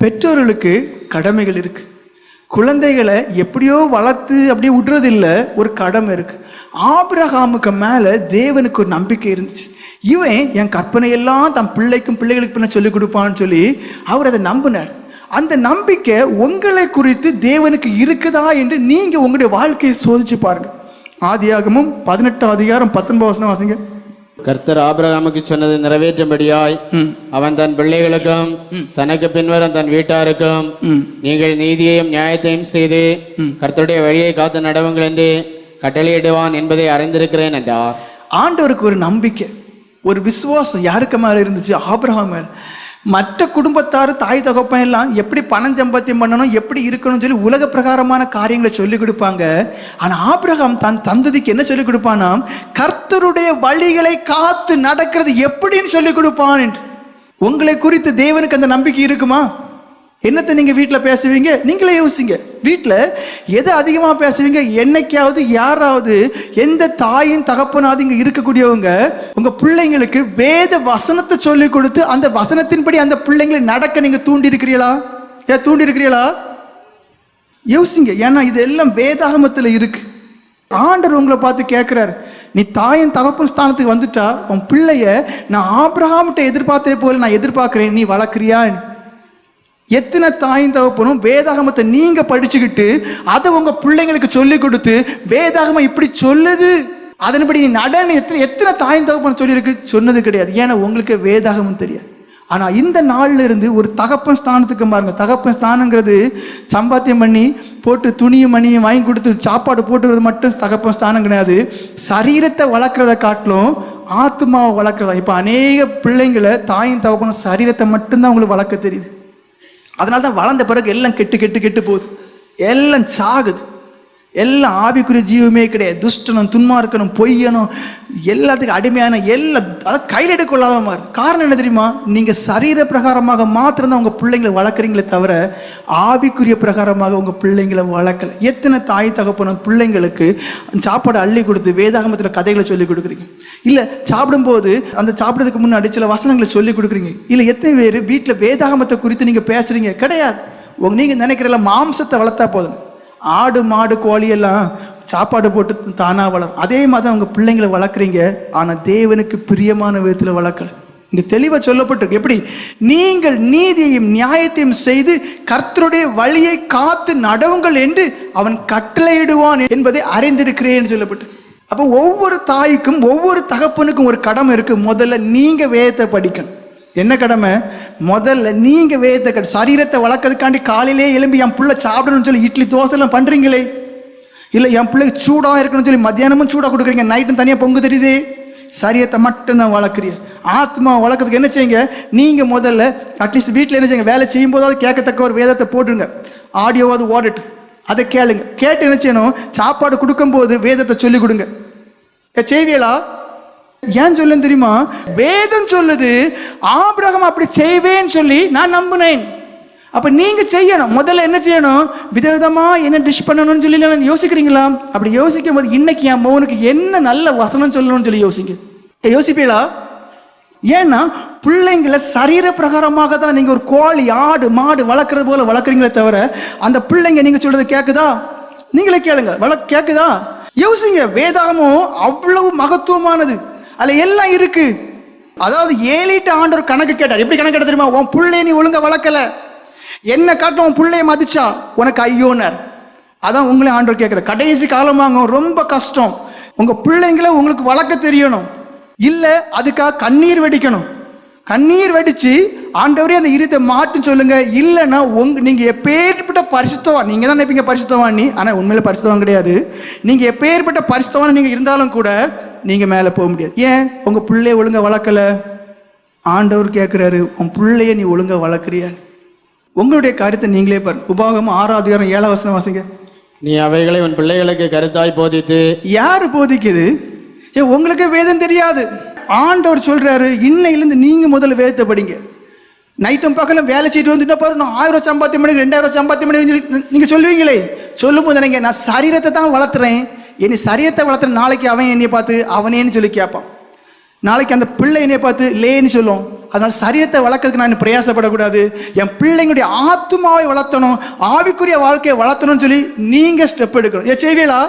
பெற்றோர்களுக்கு கடமைகள் இருக்குது குழந்தைகளை எப்படியோ வளர்த்து அப்படியே விடுறது ஒரு கடமை இருக்குது ஆபிரகாமுக்கு மேலே தேவனுக்கு ஒரு நம்பிக்கை இருந்துச்சு. இவன் என் கற்பனையெல்லாம் தன் பிள்ளைக்கும் பிள்ளைகளுக்கு பின்ன சொல்லிக் கொடுப்பான்னு சொல்லி அவர் அதை நம்பினார். அந்த நம்பிக்கை உங்களை குறித்து தேவனுக்கு இருக்குதா என்று நீங்கள் உங்களுடைய வாழ்க்கையை சோதிச்சு பாருங்கள் ஆதியாகமும் பதினெட்டாம் அதிகாரம் பத்தொன்பது வசனம் வாசிங்க. கர்த்தர் ஆபிரகாமுக்கு சொன்னது நிறைவேற்றும்படியாய். அவன் தன் பிள்ளைகளுக்கும் தனக்கு பின்வரும் தன் வீட்டாருக்கும் நீங்கள் நீதியையும் நியாயத்தையும் செய்து கர்த்தருடைய வழியை காத்து நடவுங்கள் என்று கட்டளையிடுவான் என்பதை அறிந்திருக்கிறேன் என்றார். ஆண்டவருக்கு ஒரு நம்பிக்கை ஒரு விசுவாசம் யாருக்கு மேல இருந்துச்சு? ஆபிரகாம் மேல. மற்ற குடும்பத்தார் தாய் தகப்பன் எல்லாம் எப்படி பணம் சம்பாத்தியம் பண்ணணும் எப்படி இருக்கணும்னு சொல்லி உலக பிரகாரமான காரியங்களை சொல்லிக் கொடுப்பாங்க. ஆனால் ஆபிரகாம் தன் தந்ததிக்கு என்ன சொல்லிக் கொடுப்பானா கர்த்தருடைய வழிகளை காத்து நடக்கிறது எப்படின்னு சொல்லிக் கொடுப்பான் என்று. உங்களை குறித்து தேவனுக்கு அந்த நம்பிக்கை இருக்குமா? என்னத்தை நீங்கள் வீட்டில் பேசுவீங்க? நீங்களே யோசிங்க. வீட்டில் எதை அதிகமாக பேசுவீங்க? என்னைக்காவது யாராவது எந்த தாயின் தகப்பனாவது இங்கே இருக்கக்கூடியவங்க உங்கள் பிள்ளைங்களுக்கு வேத வசனத்தை சொல்லி கொடுத்து அந்த வசனத்தின்படி அந்த பிள்ளைங்களை நடக்க நீங்கள் தூண்டி இருக்கிறீங்களா ஏன் தூண்டி இருக்கிறீங்களா யோசிங்க. ஏன்னா இது எல்லாம் வேதாகமத்தில் இருக்கு. ஆண்டர் உங்களை பார்த்து கேட்குறாரு நீ தாயின் தகப்பன் ஸ்தானத்துக்கு வந்துட்டா உன் பிள்ளைய நான் ஆபிரகாம்கிட்ட எதிர்பார்த்தே போல நான் எதிர்பார்க்குறேன். நீ வளர்க்குறியான்னு எத்தனை தாயும் தகப்பனும் வேதாகமத்தை நீங்க படிச்சுக்கிட்டு அதை உங்க பிள்ளைங்களுக்கு சொல்லி கொடுத்து வேதாகமம் இப்படி சொல்லுது. அதன்படி நீ நடன எத்தனை எத்தனை தாயும் தகப்பன் சொல்லியிருக்கு? சொன்னது கிடையாது. ஏன்னா உங்களுக்கு வேதாகமம் தெரியாது. ஆனால் இந்த நாள்ல இருந்து ஒரு தகப்பன் ஸ்தானத்துக்கு பாருங்க. தகப்பன் ஸ்தானங்கிறது சம்பாத்தியம் பண்ணி போட்டு துணியும் மணியும் வாங்கி கொடுத்து சாப்பாடு போட்டுறது மட்டும் தகப்பன் ஸ்தானம் கிடையாது. சரீரத்தை வளர்க்குறத காட்டிலும் ஆத்மாவை வளர்க்குறதா? இப்போ அநேக பிள்ளைங்களை தாயின் தகப்பனும் சரீரத்தை மட்டும்தான் உங்களுக்கு வளர்க்க தெரியுது. அதனால தான் வளர்ந்த பிறகு எல்லாம் கெட்டு கெட்டு கெட்டு போகுது. எல்லாம் சாகுது. எல்லாம் ஆவிக்குரிய ஜீவமே கிடையாது. துஷ்டனும் துன்மார்க்கனும் பொய்யனும் எல்லாத்துக்கும் அடிமையான எல்லாம் அதாவது கையில் எடுக்கொள்ளாத மாதிரி காரணம் என்ன தெரியுமா? நீங்கள் சரீர பிரகாரமாக மாத்திரம்தான் உங்கள் பிள்ளைங்களை வளர்க்குறீங்களே தவிர ஆவிக்குரிய பிரகாரமாக உங்கள் பிள்ளைங்களை வளர்க்கல. எத்தனை தாய் தகப்பன பிள்ளைங்களுக்கு சாப்பாடு அள்ளி கொடுத்து வேதாகமத்தில் கதைகளை சொல்லி கொடுக்குறீங்க? இல்லை சாப்பிடும்போது அந்த சாப்பிட்றதுக்கு முன்னாடி சில வசனங்களை சொல்லி கொடுக்குறீங்க. இல்லை எத்தனை பேர் வீட்டில் வேதாகமத்தை குறித்து நீங்கள் பேசுகிறீங்க கிடையாது. உங்க நீங்கள் நினைக்கிறல மாம்சத்தை வளர்த்தா போதும். ஆடு மாடு கோழி எல்லாம் சாப்பாடு போட்டு தானா வளரும். அதே மாதிரி தான் பிள்ளைங்களை வளர்க்குறீங்க. ஆனால் தேவனுக்கு பிரியமான விதத்தில் வளர்க்கல. இந்த தெளிவாக சொல்லப்பட்டிருக்கு. எப்படி? நீங்கள் நீதியையும் நியாயத்தையும் செய்து கர்த்தருடைய வழியை காத்து நடவுங்கள் என்று அவன் கட்டளையிடுவான் என்பதை அறிந்திருக்கிறேன் சொல்லப்பட்டு அப்போ ஒவ்வொரு தாய்க்கும் ஒவ்வொரு தகப்பனுக்கும் ஒரு கடமை இருக்குது முதல்ல நீங்கள் வேதத்தை படிக்கணும். என்ன கடமை? முதல்ல நீங்கள் வேதத்தை சரீரத்தை வளர்க்கறதுக்காண்டி காலையிலே எழும்பி என் பிள்ளை சாப்பிடணும்னு சொல்லி இட்லி தோசைலாம் பண்ணுறீங்களே இல்லை என் பிள்ளைக்கு சூடாக இருக்கணும்னு சொல்லி மத்தியானமும் சூடாக கொடுக்குறீங்க நைட்டும் தனியாக பொங்கு தெரியுது. சரியத்தை மட்டும்தான் வளர்க்குறீங்க. ஆத்மா வளர்க்கறதுக்கு என்ன செய்யுங்க? நீங்கள் முதல்ல அட்லீஸ்ட் வீட்டில் என்ன செய்யுங்க? வேலை செய்யும் போதாவது கேட்கத்தக்க ஒரு வேதத்தை போட்டுருங்க. ஆடியோவாவது ஓடட்டு அதை கேளுங்க. கேட்டு என்ன செய்யணும்? சாப்பாடு கொடுக்கும்போது வேதத்தை சொல்லிக் கொடுங்க. ஏ, செய்வீங்களா? ஏன் சொல்லுன்னு தெரியுமா? வேதம் சொல்லுது ஆபிரகம் அப்படி செய்வேன்னு சொல்லி நான் நம்பினேன். அப்ப நீங்க செய்யணும். முதல்ல என்ன செய்யணும்? விதவிதமா என்ன டிஷ் பண்ணணும்னு சொல்லி யோசிக்கிறீங்களா? அப்படி யோசிக்கும் போது இன்னைக்கு என் மோனுக்கு என்ன நல்ல வசனம் சொல்லணும்னு சொல்லி யோசிங்க. யோசிப்பீங்களா? ஏன்னா பிள்ளைங்களை சரீர பிரகாரமாக தான் நீங்க ஒரு கோழி ஆடு மாடு வளர்க்குறது போல வளர்க்குறீங்களே தவிர அந்த பிள்ளைங்க நீங்க சொல்றது கேக்குதா? நீங்களே கேளுங்க. வள கேக்குதா? யோசிங்க. வேதாகமும் அவ்வளவு மகத்துவமானது. அதுல எல்லாம் இருக்கு. அதாவது ஏழிட்டு ஆண்டவர் கணக்கு கேட்டார். எப்படி கணக்கு கேட்ட தெரியுமா? உன் பிள்ளை நீ ஒழுங்கா வளர்க்கல. என்ன காட்டும் உன் பிள்ளைய மதிச்சா உனக்கு ஐயோனர். அதான் உங்களே ஆண்டவர் கேட்குற. கடைசி காலமாக ரொம்ப கஷ்டம். உங்கள் பிள்ளைங்கள உங்களுக்கு வளர்க்க தெரியணும். இல்லை அதுக்காக கண்ணீர் வெடிக்கணும். கண்ணீர் வெடித்து ஆண்டவரே அந்த இருத்தை மாட்டு சொல்லுங்க. இல்லைன்னா உங்க நீங்கள் எப்பேற்பட்ட பரிசுத்தவான் நீங்கள் தான் நினைப்பீங்க பரிசுத்தவான் நீ ஆனால் உண்மையில பரிசுத்தவான் கிடையாது. நீங்கள் எப்பேற்பட்ட பரிசுத்தவான் நீங்கள் இருந்தாலும் கூட நீங்கள் மேலே போக முடியாது. ஏன்? உங்கள் பிள்ளைய ஒழுங்காக வளர்க்கல. ஆண்டவர் கேட்குறாரு உன் பிள்ளைய நீ ஒழுங்காக வளர்க்குறியா உங்களுடைய காரியத்தை நீங்களே பாருங்க. உபாகமம் ஆறாவது அதிகாரம் ஏழாம் வசனம் வாசிங்க. நீ அவைகளை உன் பிள்ளைகளுக்கு கருத்தாய் போதித்து. யாரு போதிக்குது? ஏ உங்களுக்கு வேதம் தெரியாது. ஆண்டவர் சொல்றாரு இன்னையிலேருந்து நீங்க முதல்ல வேதத்தை படிங்க. நைட்டும் பகலும் வேலை செய்துட்டு வந்துட்டு பாரு நான் ஆயிரம் சம்பாத்தியம் பண்ணி ரெண்டாயிரம் சம்பாத்தியம் பண்ணி சொல்லி நீங்க சொல்லுவீங்களே? சொல்லும் போது நினைங்க நான் சரீரத்தை தான் வளர்த்துறேன். என்னை சரீரத்தை வளர்த்துறேன் நாளைக்கு அவன் என்னைய பார்த்து அவனேன்னு சொல்லி கேட்பான். நாளைக்கு அந்த பிள்ளை என்னைய பார்த்து லேன்னு சொல்லும். அதனால் சரீரத்தை வளர்க்கறதுக்கு நான் பிரயாசப்படக்கூடாது. என் பிள்ளைங்களுடைய ஆத்துமாவை வளர்த்தணும் ஆவிக்குரிய வாழ்க்கையை வளர்த்தணும்னு சொல்லி நீங்கள் ஸ்டெப் எடுக்கணும். ஏ செய்வீங்களா?